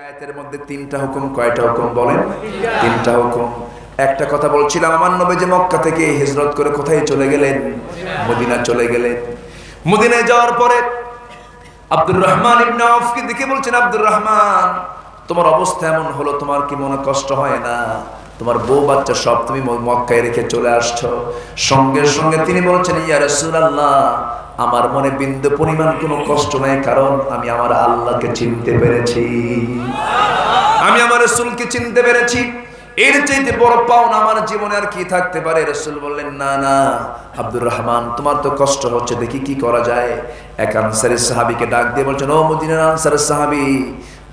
আয়াতের মধ্যে তিনটা হুকুম, কয়টা হুকুম বলেন? তিনটা হুকুম। একটা কথা বলছিলাম, আমার নবী যে মক্কা থেকে হিজরত করে কোথায় চলে গেলেন? মদিনা চলে গেলেন। মদিনায় যাওয়ার পরে আব্দুর রহমান ইবনে আউফকে দেখে বলছেন, আব্দুর রহমান, তোমার অবস্থা এমন হলো, তোমার কি মনে কষ্ট হয় না? তোমার বউ বাচ্চা সব তুমি মক্কায় রেখে চলে আসছো। সঙ্গে সঙ্গে তিনি বলছেন, ইয়া রাসূলুল্লাহ আমার মনে বিন্দু পরিমাণ কোনো কষ্ট নাই, কারণ আমি আমার আল্লাহকে চিনতে পেরেছি। আমি আমার রাসূলকে চিনতে পেরেছি। এর চাইতে বড় পাওনা আমার জীবনে আর কি থাকতে পারে? রসুল বললেন, না না, আব্দুর রহমান, তোমার তো কষ্ট হচ্ছে, দেখি কি করা যায়। এক আনসারের সাহাবিকে ডাক দিয়ে বলছেন, ও মদিনার আনসারের সাহাবি,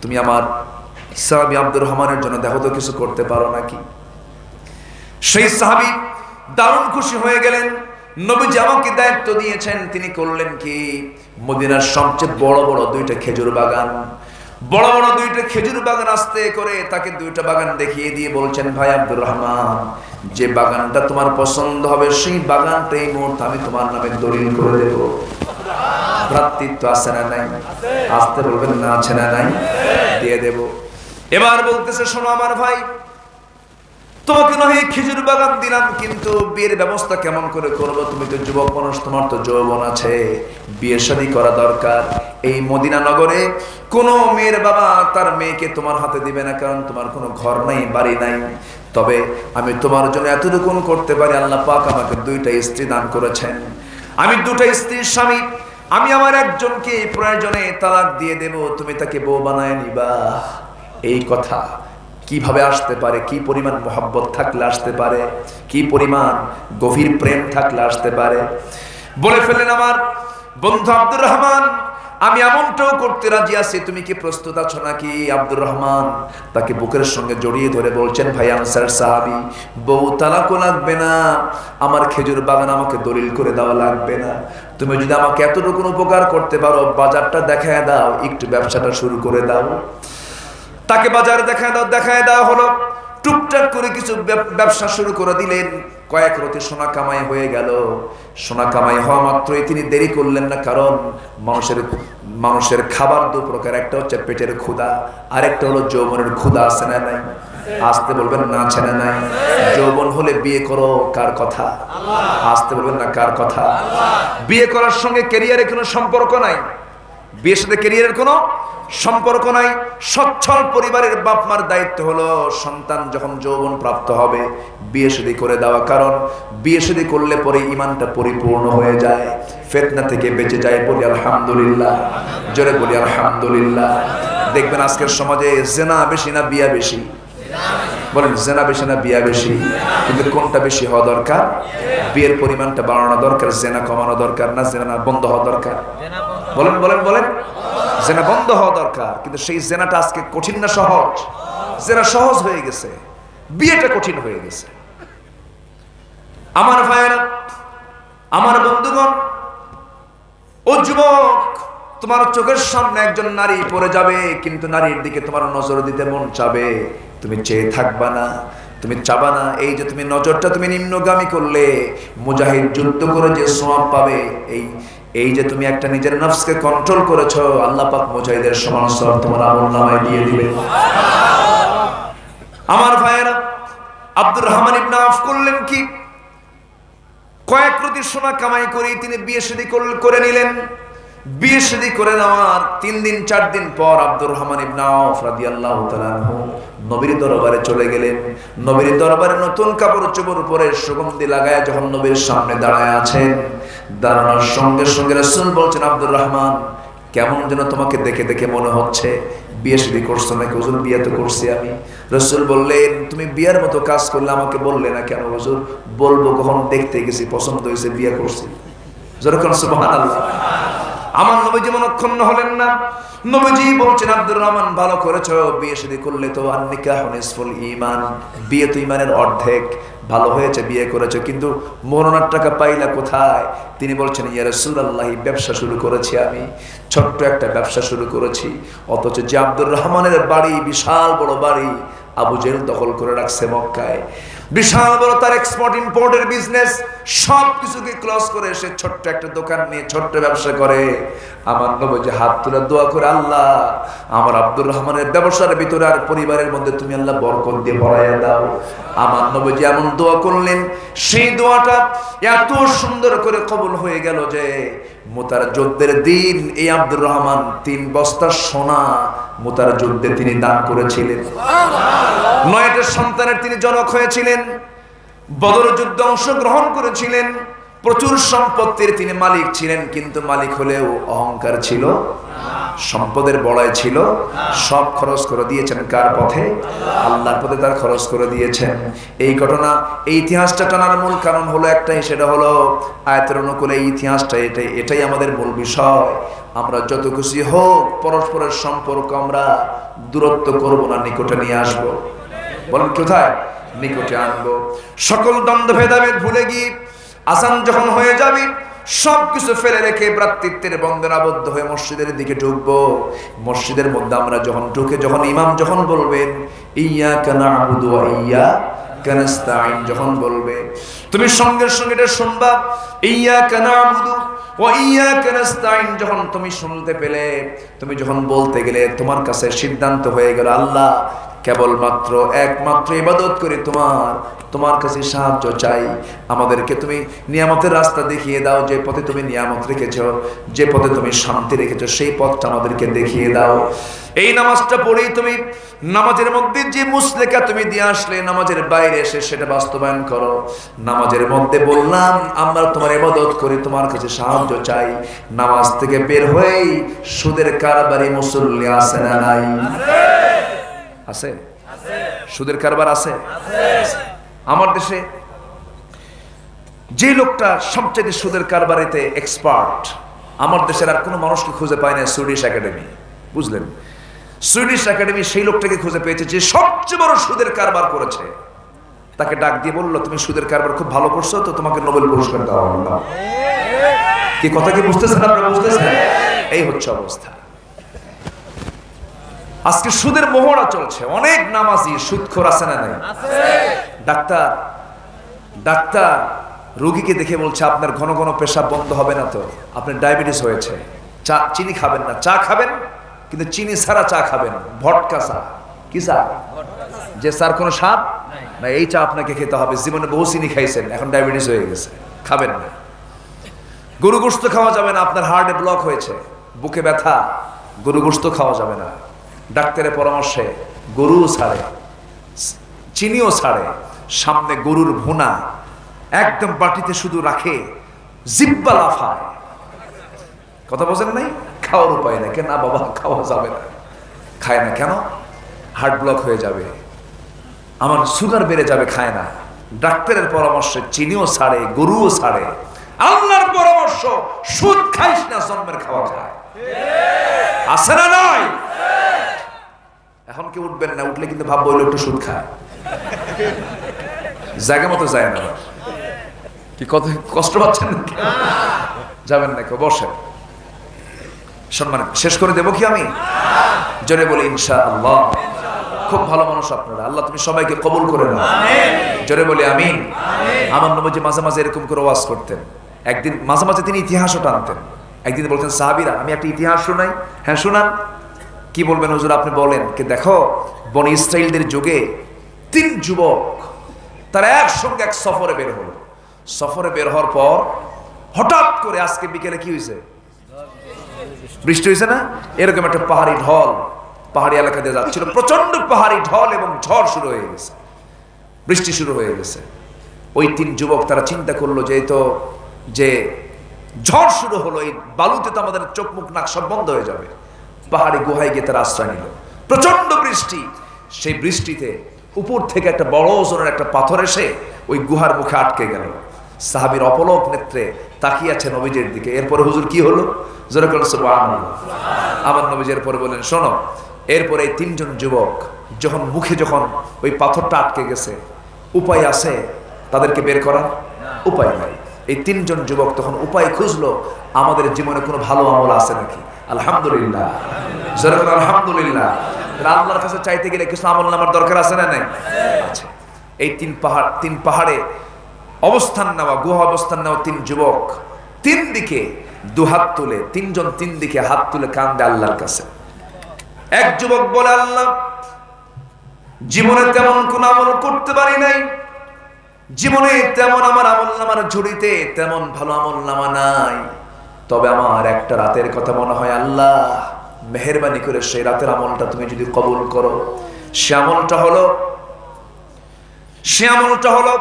তুমি আমার সাহাবি আব্দুর রহমানের জন্য দেখো তো কিছু করতে পারো নাকি? সেই সাহাবি দারুণ খুশি হয়ে গেলেন। নবীজি আমাকে দায়িত্ব দিয়েছেন। তিনি করলেন কি? মদিনার সবচেয়ে বড় বড় দুইটা খেজুর বাগান। বড় বড় দুইটা খেজুর বাগান আসতে করে তাকে দুইটা বাগান দেখিয়ে দিয়ে বলছেন, ভাই আব্দুর রহমান, যে বাগানটা তোমার পছন্দ হবে, সেই বাগানটা এই মুহূর্তে আমি তোমার নামে দলিল করে দেব। ভ্রাতৃত্ব আছে না নাই? আসতে বলবেন না আছে না নাই? দিয়ে দেব। এবার বলতেছে, শোনো আমার ভাই তোমাকে নয় খেজুর বাগান দিলাম, কিন্তু বিয়ের ব্যবস্থা কেমন করে করব? তুমি তো যুবক মানুষ, তোমার তো যৌবন আছে, বিয়ে শাদী করা দরকার। এই মদিনা নগরে কোনো মেয়ের বাবা তার মেয়েকে তোমার হাতে দিবে না, কারণ তোমার কোনো ঘর নাই, বাড়ি নাই। তবে আমি তোমার জন্য এতটুকু করতে পারি, আল্লাহ পাক আমাকে দুইটা স্ত্রী দান করেছেন। আমি দুটা স্ত্রীর স্বামী, আমি আমার একজনকে প্রয়োজনে তালাক দিয়ে দেব, তুমি তাকে বউ বানায় নিবা। এই কথা কীভাবে আসতে পারে, কি পরিমাণ মোহাব্বত থাকলে আসতে পারে, কি পরিমাণ গভীর প্রেম থাকলে আসতে পারে। বলে ফেলেন আমার, বন্ধু আব্দুর রহমান, আমি এমনটাও করতে রাজি আছি, তুমি কি প্রস্তুত আছো নাকি? আব্দুর রহমান তাকে বুকের সঙ্গে জড়িয়ে ধরে বলছেন, ভাই আনসার সাহাবি, বউ তালাকও লাগবে না, আমার খেজুর বাগান আমাকে দলিল করে দেওয়া লাগবে না। তুমি যদি আমাকে এতটুকু উপকার করতে পারো, বাজারটা দেখায় দাও, একটু ব্যবসাটা শুরু করে দাও। তাকে বাজারে দেখায় দাও, দেখায় দেওয়া হলো। টুকটাক করে কিছু ব্যবসা শুরু করে দিলেন। কয়েক রতি সোনা কামাই হয়ে গেল। সোনা কামাই হওয়া মাত্রই তিনি দেরি করলেন না, কারণ মানুষের মানুষের খাবার দু প্রকার। একটা হচ্ছে পেটের ক্ষুধা, আরেকটা হলো যৌবনের ক্ষুধা, আছে না নাই? আসতে বলবেন না, আছে না নাই? যৌবন হলে বিয়ে করো, কার কথা? আসতে বলবেন না, কার কথা? বিয়ে করার সঙ্গে ক্যারিয়ারে কোনো সম্পর্ক নাই। বিয়ের সাথে ক্যারিয়ারের কোনো সম্পর্ক নাই। সচ্ছল পরিবারের বাপ মার দায়িত্ব হলো সন্তান যখন যৌবন প্রাপ্ত হবে, বিয়ে শাদী করে দেওয়া। কারণ বিয়ে শাদী করলে পরে ইমানটা পরিপূর্ণ হয়ে যায়, ফেতনা থেকে বেঁচে যায় বলি আলহামদুলিল্লাহ, জোরে বলি আলহামদুলিল্লাহ। দেখবেন আজকের সমাজে জেনা বেশি না বিয়া বেশি? বলেন, জেনা বেশি না বিয়া বেশি? কিন্তু কোনটা বেশি হওয়া দরকার? বিয়ের পরিমাণটা বাড়ানো দরকার, জেনা কমানো দরকার না জেনা বন্ধ হওয়া দরকার? বলেন বলেন বলেন। জেনা বন্ধ হওয়া দরকার, কিন্তু সেই জেনাটা আজকে কঠিন না সহজ? জেনা সহজ হয়ে গেছে, বিয়েটা কঠিন হয়ে গেছে। আমার ভাইয়েরা, আমার বন্ধুগণ, ও যুবক, তোমার চোখের সামনে একজন নারী পড়ে যাবে, কিন্তু নারীর দিকে তোমার নজর দিতে মন চাবে। তুমি চেয়ে থাকবা না, তুমি চাবা না, এই যে তুমি নজরটা তুমি নিম্নগামী করলে, মুজাহিদ যুদ্ধ করে যে সোয়াব পাবে, এই এই যে তুমি একটা নিজের নফসকে কন্ট্রোল করেছ, আল্লাহ পাক মুজাহিদের সমান সব তোমার আমল নামায় দিয়ে দিবে। আমার ভাইয়েরা, আব্দুর রহমান ইবনে আফ করলেন কি? কয়েক প্রতি সোনা কামাই করে তিনি বিয়ে শাদী করে নিলেন। বিয়ে শাদী করে নেওয়ার তিন দিন, চার দিন পর আব্দুর রহমান ইবনে আউফ নবীর দরবারে চলে গেলেন। নবীর দরবারে নতুন কাপড় চোপড় পরে সুগন্ধি লাগায় যখন নবীর সামনে দাঁড়ায় আছেন, দাঁড়ানোর সঙ্গে সঙ্গে রাসূল বলছেন, আব্দুর রহমান, কেমন যেন তোমাকে দেখে দেখে মনে হচ্ছে, বিয়ে শাদী করছ নাকি? হুজুর, বিয়ে তো করছি আমি। রসুল বললেন, তুমি বিয়ের মতো কাজ করলে আমাকে বললে না কেন হুজুর? বলব কখন, দেখতে গেছি, পছন্দ হয়েছে, বিয়ে করছি। যেরকম সুবহানাল্লাহ। আমার নবীজি মনক্ষণ হলেন না। নবীজি বলছেন, আব্দুর রহমান, ভালো করেছ, বিয়ে শাদী করলে তো আর নিকাহ, নিসফুল ঈমান। বিয়ে তো ঈমানের অর্ধেক। ভালো হয়েছে, বিয়ে করেছ, কিন্তু মরণার টাকা পাইলা কোথায়? তিনি বলছেন, ইয়া রাসূলুল্লাহ, ব্যবসা শুরু করেছি আমি। ছোট্ট একটা ব্যবসা শুরু করেছি। অথচ যে আব্দুর রহমানের বাড়ি, বিশাল বড় বাড়ি, আবু জেল দখল করে রাখছে মক্কায়। বিশাল বড় তার এক্সপোর্ট ইম্পোর্টের বিজনেস সব কিছুকে ক্লোজ করে সে ছোট্ট একটা দোকান নিয়ে ছোট্ট ব্যবসা করে। আমার নবী যে হাত তুলে দোয়া করে, আল্লাহ, আমার আব্দুর রহমানের ব্যবসার ভিতরে আর পরিবারের মধ্যে তুমি আল্লাহ বরকত দিয়ে ভরাইয়া দাও। আমার নবী যে এমন দোয়া করলেন। সেই দোয়াটা এত সুন্দর করে কবুল হয়ে গেল যে মোতার যুদ্ধের দিন এই আব্দুর রহমান তিন বস্তা সোনা মোতার যুদ্ধে তিনি দান করেছিলেন। নয়টা সন্তানের তিনি জনক হয়েছিলেন। বদর যুদ্ধে অংশগ্রহণ করেছিলেন। প্রচুর সম্পত্তির তিনি মালিক ছিলেন, কিন্তু মালিক হলেও অহংকার ছিল, সম্পদের বড়াই ছিল, সব খরচ করে দিয়েছেন কার পথে? আল্লাহর পথে তার খরচ করে দিয়েছেন। এই ঘটনা, এই ইতিহাসটা টানার মূল কারণ হলো একটাই, সেটা হলো আয়তের অনুকূলে এই ইতিহাসটা এটাই এটাই আমাদের মূল বিষয়। আমরা যত খুশি হোক, পরস্পরের সম্পর্ক আমরা দূরত্ব করব না, নিকটে নিয়ে আসব। বলেন কোথায়? নিকটে আনব। সকল দ্বন্দ্ব ভেদাভেদ ভুলে গিয়ে আসান যখন হয়ে যাবে সব কিছু ফেলে রেখে ভ্রাতৃত্বের বন্ধন আবদ্ধ হয়ে মসজিদের দিকে ঢুকবো। মসজিদের মধ্যে আমরা যখন ঢুকে, যখন ইমাম যখন বলবেন ইয়া কানা আবুদু ইয়া কানাস্তাইন যখন বলবে, তুমি সঙ্গে সঙ্গে এটা শুনবা ইয়া কানা আবুদু যখন তুমি শুনতে পেলে, তুমি যখন বলতে গেলে তোমার কাছে সিদ্ধান্ত হয়ে গেল, আল্লাহ কেবলমাত্র একমাত্র ইবাদত করে তোমার তোমার কাছে সাহায্য চাই। আমাদেরকে তুমি নিয়ামতের রাস্তা দেখিয়ে দাও, যে পথে তুমি নিয়ামত রেখেছ, যে পথে তুমি শান্তি রেখেছ, সেই পথটা আমাদেরকে দেখিয়ে দাও। এই নামাজটা পড়েই তুমি নামাজের মধ্যে যে মুসলেকা তুমি দিয়ে আসলে, নামাজের বাইরে এসে সেটা বাস্তবায়ন করো। নামাজের মধ্যে বললাম, আমরা তোমার ইবাদত করি তোমার কাছে সাহায্য চাই। নামাজ থেকে বের হয়েই সুদের কারবারি মুসল্লি আসে না নাই। আছে? সুদের কারবার আছে? আমার দেশে যে লোকটা সবচেয়ে সুদের কারবারিতে এক্সপার্ট আমার দেশের আর কোনো মানুষকে খুঁজে পায় না সুইডিশ একাডেমি বুঝলেন? সুইডিশ একাডেমি সেই লোকটাকে খুঁজে পেয়েছে যে সবচেয়ে বড় সুদের কারবার করেছে। তাকে ডাক দিয়ে বলল, তুমি সুদের কারবার খুব ভালো করছ, তো তোমাকে নোবেল পুরস্কার দেওয়া হলো। কি কথা কি বুঝতেছেন আপনারা? বুঝতেছেন? এই হচ্ছে অবস্থা। আজকে সুদের মোহরা চলছে। অনেক নামাজি সুদখোর আছে না নাই? ডাক্তার ডাক্তার রোগীকে দেখে বলছে আপনার ঘন ঘন পেশাব বন্ধ হবে না তো? আপনার ডায়াবেটিস হয়েছে। চা চিনি খাবেন না। চা খাবেন কিন্তু চিনি ছাড়া চা খাবেন ভটকা চা। কি চা? যে স্যার কোনো স্বাদ? না এই চা আপনাকে খেতে হবে। জীবনে বহু চিনি খাইছেন এখন ডায়াবেটিস হয়ে গেছে। খাবেন না। গরু গোস্ত খাওয়া যাবে না। আপনার হার্টে ব্লক হয়েছে। বুকে ব্যথা গরু গোস্ত খাওয়া যাবে না। ডাক্তারের পরামর্শে গরুও ছাড়ে, চিনিও ছাড়ে, সামনে গরুর ভুনা, একদম বাটিতে শুধু রাখে, জিব্বা লাফায়। কথা বোঝেন নাই? খাওয়ার উপায় নাই। কেন না বাবা, খাওয়া যাবে না। খায় না কেন? হার্ট ব্লক হয়ে যাবে। আমার সুগার বেড়ে যাবে, খায় না। ডাক্তারের পরামর্শে চিনিও ছাড়ে, গরুও ছাড়ে। আল্লাহর পরামর্শ, সুদ খাইস না, জন্মের খাওয়া খায়। আছে না নয় এখন কি উঠবেন না উঠলে কিন্তু ভাববো ওই লোকটা সুদ খায়। জায়গা মতো যায় না। কি কত কষ্ট পাচ্ছেন? যাবেন নাকি বসেন। সম্মান শেষ করে দেবো কি আমি? জোরে বলি ইনশা আল্লাহ খুব ভালো মানুষ আপনারা। আল্লাহ তুমি সবাইকে কবুল করে নাও। জোরে বলি আমি আমার নবজি মাঝে মাঝে এরকম করে ওয়াজ করতেন। একদিন, মাঝে মাঝে তিনি ইতিহাসও টানতেন। একদিন বলতেন, সাহাবিরা, আমি একটা ইতিহাস শোনাই। হ্যাঁ শোনান। কি বলবেন হুজুর আপনি বলেন? কি দেখো, বন ইসরায়েলদের যুগে তিন যুবক, তারা একসঙ্গে এক সফরে বের হলো। সফরে বের হওয়ার পর হঠাৎ করে আজকে বিকেলে কি হয়েছে বৃষ্টি হয়েছে না? এরকম একটা পাহাড়ি ঢল, পাহাড়ি এলাকা দিয়ে যাচ্ছিল। প্রচণ্ড পাহাড়ি ঢল এবং ঝড় শুরু হয়ে গেছে। বৃষ্টি শুরু হয়ে গেছে। ওই তিন যুবক তারা চিন্তা করল যে তো, যে ঝড় শুরু হলো, এই বালুতে তো আমাদের চোখ মুখ নাক সব বন্ধ হয়ে যাবে। পাহাড়ি গুহায় গিয়ে তারা আশ্রয় নিল। প্রচণ্ড বৃষ্টি। সেই বৃষ্টিতে উপর থেকে একটা বড় ওজনের একটা পাথর এসে ওই গুহার মুখে আটকে গেল। সাহাবির অপলক নেত্রে তাকিয়ে আছে দিকে। এরপরে হুজুর কি হলো? আমার নবীজের পরে বললেন, শোনো, এরপরে এই তিনজন যুবক যখন মুখে যখন ওই পাথরটা আটকে গেছে, উপায় আছে তাদেরকে বের করার? উপায় নাই। এই তিনজন যুবক তখন উপায় খুঁজলো, আমাদের জীবনে কোনো ভালো আমল আছে নাকি? আলহামদুলিল্লাহ। জোরে করে আলহামদুলিল্লাহ। আল্লাহর কাছে চাইতে গেলে কিছু আমল নামার দরকার আছে না নাই? আছে এই তিন পাহাড়, তিন পাহাড়ে অবস্থান নেওয়া, গুহা অবস্থান নেওয়া তিন যুবক তিন দিকে দু হাত তুলে, তিনজন তিন দিকে হাত তুলে কান্দে আল্লাহর কাছে। এক যুবক বলে, আল্লাহ, জীবনে তেমন কোন আমল করতে পারি নাই। জীবনে তেমন আমার আমল নামার ঝুড়িতে তেমন ভালো আমল নামা নাই। তবে আমার একটা রাতের কথা মনে হয়, আল্লাহ, মেহরবানি করে সেই রাতের আমলটা তুমি যদি কবুল করো। সে আমলটা হলো, সে আমলটা হলো,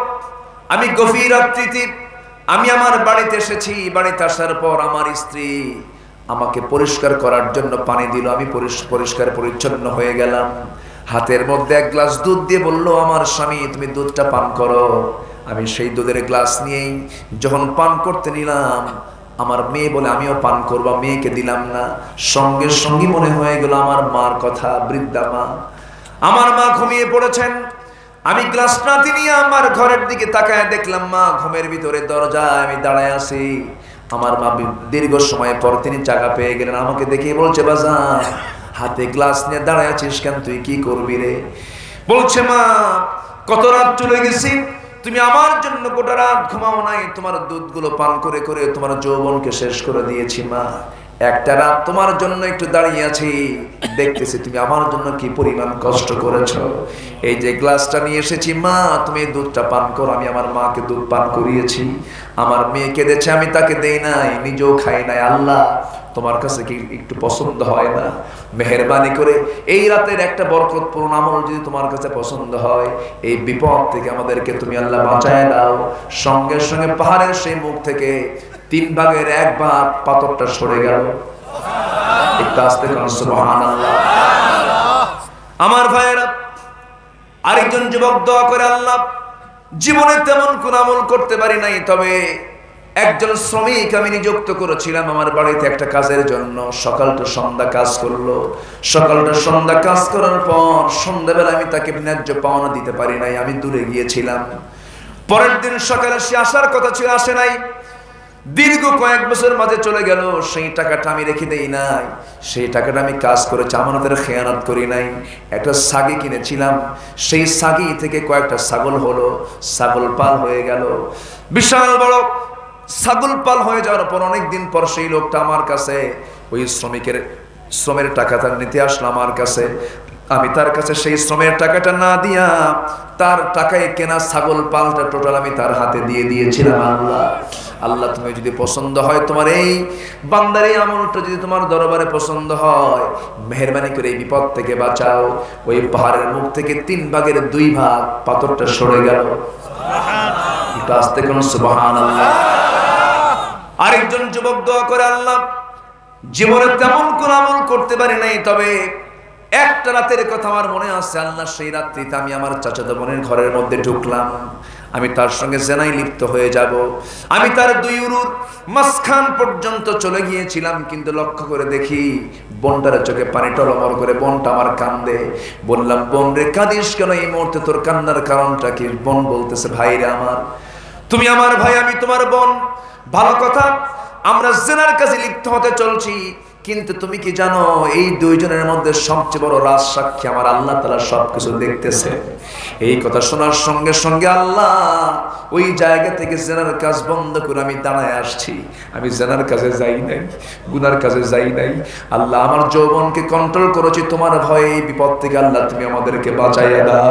আমি গভীর রাত্রিতে, আমি আমার বাড়িতে এসেছি, বাড়িতে আসার পর আমার স্ত্রী আমাকে পরিষ্কার করার জন্য পানি দিল, আমি পরিষ্কার পরিচ্ছন্ন হয়ে গেলাম। হাতের মধ্যে এক গ্লাস দুধ দিয়ে বলল, আমার স্বামী, তুমি দুধটা পান করো। আমি সেই দুধের গ্লাস নিয়েই যখন পান করতে নিলাম আমার মেয়ে বলে আমিও পান করব মেয়েকে দিলাম না। সঙ্গে সঙ্গে মনে হয়ে গেল আমার মার কথা, বৃদ্ধা মা। আমার মা ঘুমিয়ে পড়েছেন। আমি গ্লাসটা নিয়ে আমার ঘরের দিকে তাকায় দেখলাম, মা ঘুমের ভিতরে দরজায় আমি দাঁড়ায় আছি। আমার মা দীর্ঘ সময় পর তিনি জায়গা পেয়ে গেলেন, আমাকে দেখে বলছে বাজান হাতে গ্লাস নিয়ে দাঁড়ায় আছিস কেন? তুই কি করবি রে? বলছে, মা, কত রাত চলে গেছি? তুমি আমার জন্য গোটা রাত ঘুমাও নাই, তোমার দুধগুলো পান করে করে তোমার যৌবনকে শেষ করে দিয়েছি মা। একটা রাত তোমার জন্য একটু দাঁড়িয়ে আছি, দেখতেছি তুমি আমার জন্য কি পরিমাণ কষ্ট করেছ। এই যে গ্লাসটা নিয়ে এসেছি মা, তুমি দুধটা পান করো, আমি আমার মাকে দুধ পান করিয়েছি। আমার মেয়ে কেঁদেছে, আমি তাকে দেই নাই, নিজেও খাই নাই, আল্লাহ। তোমার কাছে কি একটু পছন্দ হয় না? মেহরবানি করে এই রাতের একটা বরকতপূর্ণ আমল যদি তোমার কাছে পছন্দ হয়, এই বিপদ থেকে আমাদেরকে তুমি আল্লাহ বাঁচায় দাও। সঙ্গে সঙ্গে পাহাড়ের সেই মুখ থেকে তিন ভাগের এক ভাগ পাথরটা সরে গেল। একটু আমার ভাইয়েরা, আরেকজন যুবক দোয়া করে, আল্লাহ, জীবনে তেমন কোন আমল করতে পারি নাই, তবে একজন শ্রমিক আমি নিযুক্ত করেছিলাম আমার বাড়িতে একটা কাজের জন্য। সকালটা সন্ধ্যা কাজ করল। সকালটা সন্ধ্যা কাজ করার পর সন্ধ্যাবেলা আমি তাকে ন্যায্য পাওনা দিতে পারি নাই, আমি দূরে গিয়েছিলাম। পরের দিন সকালে সে আসার কথা ছিল, আসে নাই। দীর্ঘ কয়েক বছর মাঝে চলে গেল, সেই টাকাটা আমি রেখে দেই নাই। সেই টাকাটা আমি কাজ করে জামানতের খেয়ানত করি নাই। একটা সাগি কিনেছিলাম। সেই সাগি থেকে কয়েকটা ছাগল হলো। ছাগল পাল হয়ে গেল। বিশাল বড় ছাগল পাল হয়ে যাওয়ার পর অনেক দিন পর সেই লোকটা আমার কাছে ওই শ্রমিকের, শ্রমের টাকা তার নিতে আসলো আমার কাছে। আমি তার কাছে সেই শ্রমের টাকাটা না দিয়া তার টাকায় কেনা ছাগল পালটা টোটাল আমি তার হাতে দিয়ে দিয়েছিলাম। আল্লাহ আল্লাহ তুমি যদি পছন্দ হয় তোমার এই বান্দার এই আমলটা যদি তোমার দরবারে পছন্দ হয়, মেহরবানি করে এই বিপদ থেকে বাঁচাও। ওই পাহাড়ের মুখ থেকে তিন ভাগের দুই ভাগ পাথরটা সরে গেল। একটু আসতে কোন সুবহান আল্লাহ আরেকজন যুবক দোয়া করে, আল্লাহ, জীবনে তেমন কোন আমল করতে পারি নাই, তবে একটা রাতের কথা আমার মনে আছে। আল্লাহ, সেই রাত্রিতে আমি আমার চাচাতো বোনের ঘরের মধ্যে ঢুকলাম। আমি তার সঙ্গে জেনাই লিপ্ত হয়ে যাব। আমি তার দুই উরুর মাঝখান পর্যন্ত চলে গিয়েছিলাম, কিন্তু লক্ষ্য করে দেখি বোনটার চোখে পানি টলমর করে বোনটা আমার কান্দে। বললাম, বোন রে, কাঁদিস কেন? এই মুহূর্তে তোর কান্নার কারণটা কি? বোন বলতেছে ভাইরে আমার, তুমি আমার ভাই, আমি তোমার বোন। ভালো কথা, আমরা জেনার কাছে লিপ্ত হতে চলছি, কিন্তু তুমি কি জানো, এই দুইজনের মধ্যে সবচেয়ে বড় রাজ সাক্ষী আমার আল্লাহ তালা সবকিছু দেখতেছে। এই কথা শোনার সঙ্গে সঙ্গে আল্লাহ ওই জায়গা থেকে জেনার কাজ বন্ধ করে আমি দাঁড়ায় আসছি। আমি জেনার কাজে যাই নাই, গুনার কাজে যাই নাই। আল্লাহ আমার যৌবনকে কন্ট্রোল করেছি, তোমার ভয়ে এই বিপদ থেকে আল্লাহ তুমি আমাদেরকে বাঁচাইয়া দাও।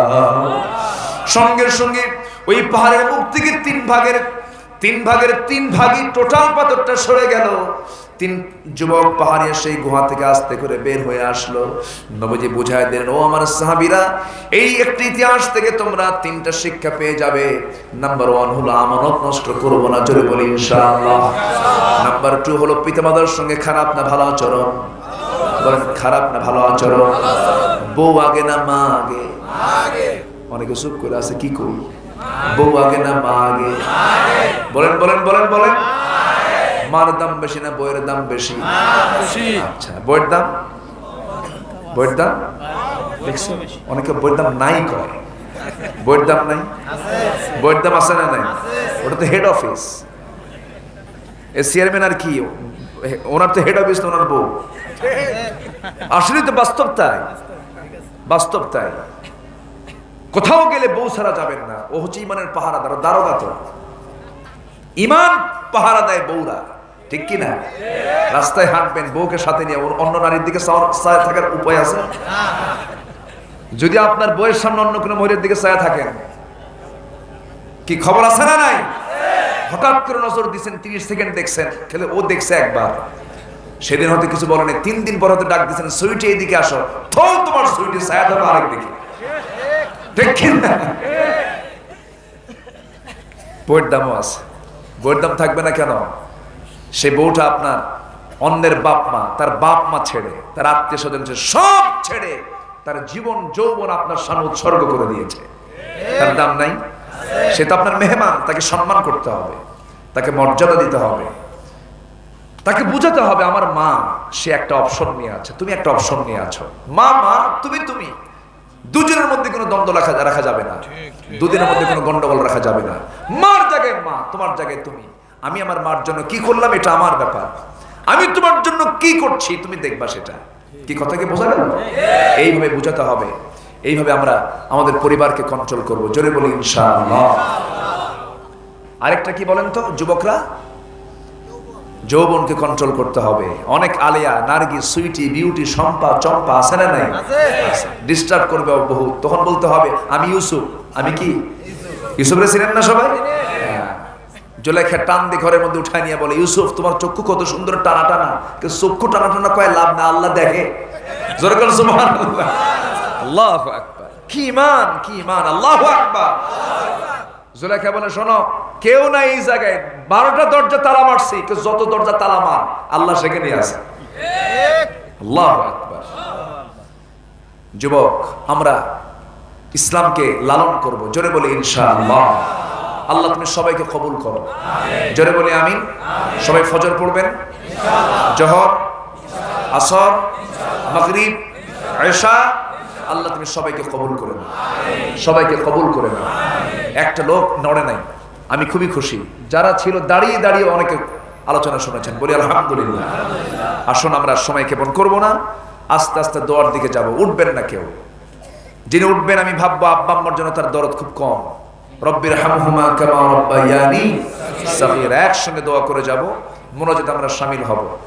সঙ্গে সঙ্গে ওই পাহাড়ের মুখ থেকে তিন ভাগের তিন ভাগের তিন ভাগই টোটাল পাথরটা সরে গেল। তিন যুবক পাহাড়িয়া সেই গুহা থেকে আস্তে করে বের হয়ে আসলো। নবজি বুঝায় দেন ও আমার সাহাবিরা, এই একটি ইতিহাস থেকে তোমরা তিনটা শিক্ষা পেয়ে যাবে। নাম্বার ওয়ান হলো, আমানত নষ্ট করব না, জোরে বলি ইনশাআল্লাহ। নাম্বার টু হলো, পিতামাতার সঙ্গে খারাপ না ভালো আচরণ। বলেন, খারাপ না ভালো আচরণ। বউ আগে না মা আগে? অনেকে চুপ করে আছে, কি করি? বউ আগে না মা আগে বলেন বলেন বলেন বলেন। মার দাম বেশি না বইয়ের দাম বেশি? আচ্ছা বইয়ের দাম? বইয়ের দাম? অনেকে বইয়ের দাম নাই করে বইয়ের দাম নাই? বইয়ের দাম আছে না নাই? ওটা তো হেড অফিস চেয়ারম্যান আর কি? ওনার তো হেড অফিস ওনার বউ। আসলে তো বাস্তব তাই। বাস্তব তাই। কোথাও গেলে বউ ছাড়া যাবেন না। ও হচ্ছে ইমানের পাহারা দারো দারোগা তো ইমান পাহারা দেয় বউরা, ঠিক কি না? রাস্তায় হাঁটবেন, বউকে সাথে নিয়ে, অন্য নারীর দিকে চায় থাকার উপায় আছে? যদি আপনার বউয়ের সামনে অন্য কোনো মহিলার দিকে চায় থাকেন, কি খবর আছে না নাই? হঠাৎ করে নজর দিচ্ছেন তিরিশ সেকেন্ড দেখছেন খেলে ও দেখছে একবার। সেদিন হয়তো কিছু বলেনি, তিন দিন পর হয়তো ডাক দিচ্ছেন সুইটে এইদিকে আসো। থো, তোমার সুইটে ছায়া থাকো আরেক দিকে। ঠিক বইয়ের দামও আছে। বইয়ের দাম থাকবে না কেন? সেই বউটা আপনার অন্যের বাপ মা, তার বাপ মা ছেড়ে, তার আত্মীয় স্বজন সব ছেড়ে, তার জীবন যৌবন আপনার সামনে উৎসর্গ করে দিয়েছে। তার দাম নাই। সে তো আপনার মেহমান, তাকে সম্মান করতে হবে, তাকে মর্যাদা দিতে হবে, তাকে বুঝাতে হবে, আমার মা, সে একটা অপশন নিয়ে আছে, তুমি একটা অপশন নিয়ে আছো। মা মা, তুমি তুমি। দুজনের মধ্যে কোনো দ্বন্দ্ব রাখা রাখা যাবে না। দুদিনের মধ্যে কোনো গন্ডগোল রাখা যাবে না। মার জায়গায় মা তোমার জায়গায় তুমি। আমি আমার মার জন্য কি করলাম এটা আমার ব্যাপার। আমি তোমার জন্য কি করছি তুমি দেখবা সেটা। কি কথা কি বোঝা গেল এইভাবে বোঝাতে হবে। এইভাবে আমরা আমাদের পরিবারকে কন্ট্রোল করব। জোরে বলি ইনশাআল্লাহ। আরেকটা কি বলেন তো যুবকরা? যৌবনকে কন্ট্রোল করতে হবে। অনেক আলিয়া নার্গি সুইটি বিউটি সম্পা চম্পা আছে না নাই? ডিস্টার্ব করবে বহু। তখন বলতে হবে আমি ইউসুফ আমি কি? ইউসুফ রে ছিলেন না সবাই? হ্যাঁ। জোলেখা টান দিয়ে ঘরের মধ্যে উঠায় নিয়ে বলে ইউসুফ তোমার চক্ষু কত সুন্দর টানা টানা চক্ষু টানা টানা কয় লাভ না আল্লাহ দেখে। আল্লাহু আকবার। কি ইমান কি ইমান আল্লাহু আকবার। জুলেখা বলে শোনো কেউ নাই এই জায়গায়। বারোটা দরজা তালা মারছি যত দরজা তালা মার, আল্লাহ সেখানে আছে যুবক, আমরা ইসলামকে লালন করব। জোরে বলি, ইনশাআল্লাহ। আল্লাহ, তুমি সবাইকে কবুল করো। জোরে বলি আমি সবাই ফজর পড়বেন। জহর, আসর, মাগরিব, আয়েশা, আল্লাহ, তুমি সবাইকে কবুল করে সবাইকে কবুল করে একটা লোক নড়ে নাই। আমি খুবই খুশি। যারা ছিল, দাঁড়িয়ে দাঁড়িয়ে অনেকে আলোচনা শুনেছেন। বলি, আলহামদুলিল্লাহ। আসুন, আমরা সময় ক্ষেপণ করব না। আস্তে আস্তে দোয়ার দিকে যাব। উঠবেন না কেউ। যিনি উঠবেন, আমি ভাববো, আব্বা আম্মার জন্য তার দরদ খুব কম। রব্বির হামহুমা কামা একসঙ্গে দোয়া করে যাব। মনোজাত আমরা সামিল হব।